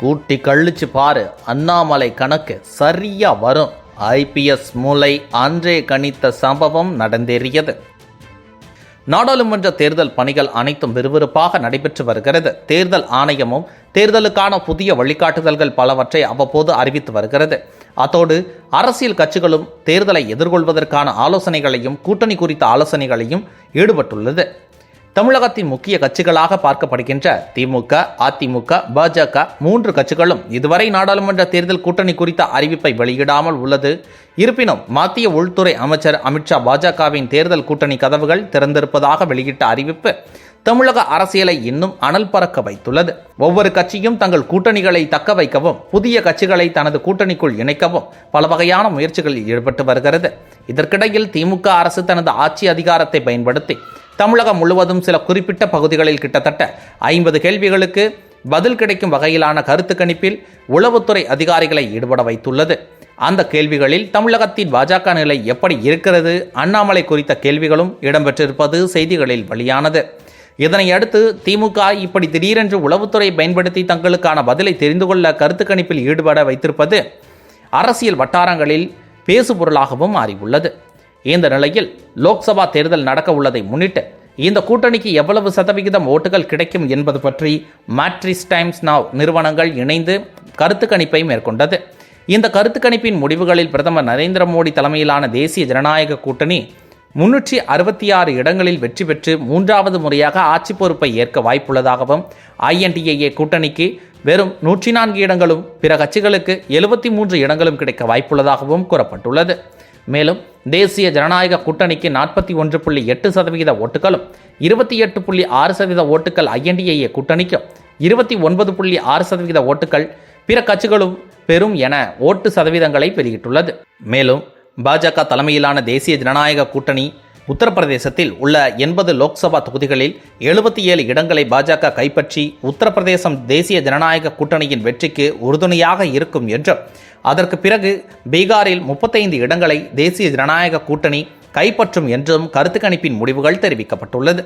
கூட்டி கழிச்சு பாரு. அண்ணாமலை கணக்கு சரியா வரும். ஐபிஎஸ் மூளை அன்றே கணித்த சம்பவம் நடந்தேறியது. நாடாளுமன்ற தேர்தல் பணிகள் அனைத்தும் விறுவிறுப்பாக நடைபெற்று வருகிறது. தேர்தல் ஆணையமும் தேர்தலுக்கான புதிய வழிகாட்டுதல்கள் பலவற்றை அவ்வப்போது அறிவித்து வருகிறது. அத்தோடு அரசியல் கட்சிகளும் தேர்தலை எதிர்கொள்வதற்கான ஆலோசனைகளையும் கூட்டணி குறித்த ஆலோசனைகளையும் ஈடுபட்டுள்ளது. தமிழகத்தின் முக்கிய கட்சிகளாக பார்க்கப்படுகின்ற திமுக அதிமுக பாஜக மூன்று கட்சிகளும் இதுவரை நாடாளுமன்ற தேர்தல் கூட்டணி குறித்த அறிவிப்பை வெளியிடாமல் உள்ளது. இருப்பினும் மத்திய உள்துறை அமைச்சர் அமித்ஷா பாஜகவின் தேர்தல் கூட்டணி கதவுகள் திறந்திருப்பதாக வெளியிட்ட அறிவிப்பு தமிழக அரசியலை இன்னும் அனல் பறக்க வைத்துள்ளது. ஒவ்வொரு கட்சியும் தங்கள் கூட்டணிகளை தக்க வைக்கவும் புதிய கட்சிகளை தனது கூட்டணிக்குள் இணைக்கவும் பல வகையான முயற்சிகளில் ஈடுபட்டு வருகிறது. இதற்கிடையில் திமுக அரசு தனது ஆட்சி அதிகாரத்தை பயன்படுத்தி தமிழகம் முழுவதும் சில குறிப்பிட்ட பகுதிகளில் கிட்டத்தட்ட ஐம்பது கேள்விகளுக்கு பதில் கிடைக்கும் வகையிலான கருத்து கணிப்பில் உளவுத்துறை அதிகாரிகளை ஈடுபட வைத்துள்ளது. அந்த கேள்விகளில் தமிழகத்தின் பாஜக நிலை எப்படி இருக்கிறது அண்ணாமலை குறித்த கேள்விகளும் இடம்பெற்றிருப்பது செய்திகளில் வெளியானது. இதனை அடுத்து திமுக இப்படி திடீரென்று உளவுத்துறை பயன்படுத்தி தங்களுக்கான பதிலை தெரிந்து கொள்ள கருத்து கணிப்பில் ஈடுபட வைத்திருப்பது அரசியல் வட்டாரங்களில் பேசுபொருளாகவும் மாறியுள்ளது. இந்த நிலையில் லோக்சபா தேர்தல் நடக்க உள்ளதை முன்னிட்டு இந்த கூட்டணிக்கு எவ்வளவு சதவிகிதம் ஓட்டுகள் கிடைக்கும் என்பது பற்றி மேட்ரிஸ் டைம்ஸ் நாவ் நிறுவனங்கள் இணைந்து கருத்து கணிப்பை மேற்கொண்டது. இந்த கருத்து கணிப்பின் முடிவுகளில் பிரதமர் நரேந்திர மோடி தலைமையிலான தேசிய ஜனநாயக கூட்டணி முன்னூற்றி அறுபத்தி ஆறு இடங்களில் வெற்றி பெற்று மூன்றாவது முறையாக ஆட்சி பொறுப்பை ஏற்க வாய்ப்புள்ளதாகவும் ஐஎன்டிஏஏ கூட்டணிக்கு வெறும் நூற்றி நான்கு இடங்களும் பிற கட்சிகளுக்கு எழுபத்தி மூன்று இடங்களும் கிடைக்க வாய்ப்புள்ளதாகவும் கூறப்பட்டுள்ளது. மேலும் தேசிய ஜனநாயக கூட்டணிக்கு நாற்பத்தி ஒன்று புள்ளி எட்டு சதவிகித ஓட்டுகளும் இருபத்தி எட்டு புள்ளி ஆறு சதவீத ஓட்டுகள் ஐஎன்டிஏ கூட்டணிக்கும் இருபத்தி ஒன்பது புள்ளி ஆறு சதவிகித ஓட்டுகள் பிற கட்சிகளும் பெறும் என ஓட்டு சதவீதங்களை வெளியிட்டுள்ளது. மேலும் பாஜக தலைமையிலான தேசிய ஜனநாயக கூட்டணி உத்தரப்பிரதேசத்தில் உள்ள எண்பது லோக்சபா தொகுதிகளில் எழுபத்தி ஏழு இடங்களை பாஜக கைப்பற்றி உத்தரப்பிரதேசம் தேசிய ஜனநாயக கூட்டணியின் வெற்றிக்கு உறுதுணையாக இருக்கும் என்றும் அதற்கு பிறகு பீகாரில் முப்பத்தைந்து இடங்களை தேசிய ஜனநாயக கூட்டணி கைப்பற்றும் என்றும் கருத்து கணிப்பின் முடிவுகள் தெரிவிக்கப்பட்டுள்ளது.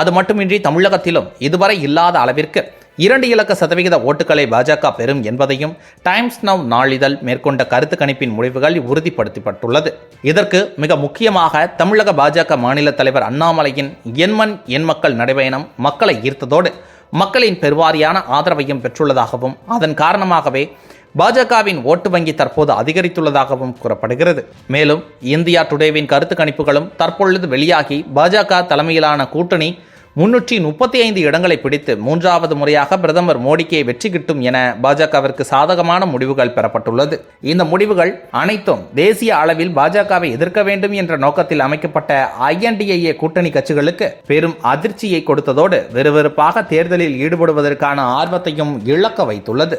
அது மட்டுமின்றி தமிழகத்திலும் இதுவரை இல்லாத அளவிற்கு இரண்டு இலக்க சதவிகித ஓட்டுகளை பாஜக பெறும் என்பதையும் டைம்ஸ் நவ் நாளிதழ் மேற்கொண்ட கருத்து கணிப்பின் முடிவுகள் உறுதிப்படுத்தப்பட்டுள்ளது. இதற்கு மிக முக்கியமாக தமிழக பாஜக மாநில தலைவர் அண்ணாமலையின் எண்மண் எண் மக்கள் நடைபயணம் மக்களை ஈர்த்ததோடு மக்களின் பெருவாரியான ஆதரவையும் பெற்றுள்ளதாகவும் அதன் காரணமாகவே பாஜகவின் ஓட்டு வங்கி தற்போது அதிகரித்துள்ளதாகவும் கூறப்படுகிறது. மேலும் இந்தியா டுடேவின் கருத்து கணிப்புகளும் தற்பொழுது வெளியாகி பாஜக தலைமையிலான கூட்டணி முன்னூற்றி முப்பத்தி ஐந்து இடங்களை பிடித்து மூன்றாவது முறையாக பிரதமர் மோடிக்கே வெற்றி கிட்டும் என பாஜகவிற்கு சாதகமான முடிவுகள் பெறப்பட்டுள்ளது. இந்த முடிவுகள் அனைத்தும் தேசிய அளவில் பாஜகவை எதிர்க்க வேண்டும் என்ற நோக்கத்தில் அமைக்கப்பட்ட ஐஎன்டிஏஏ கூட்டணி கட்சிகளுக்கு பெரும் அதிர்ச்சியை கொடுத்ததோடு விறுவிறுப்பாக தேர்தலில் ஈடுபடுவதற்கான ஆர்வத்தையும் இழக்க வைத்துள்ளது.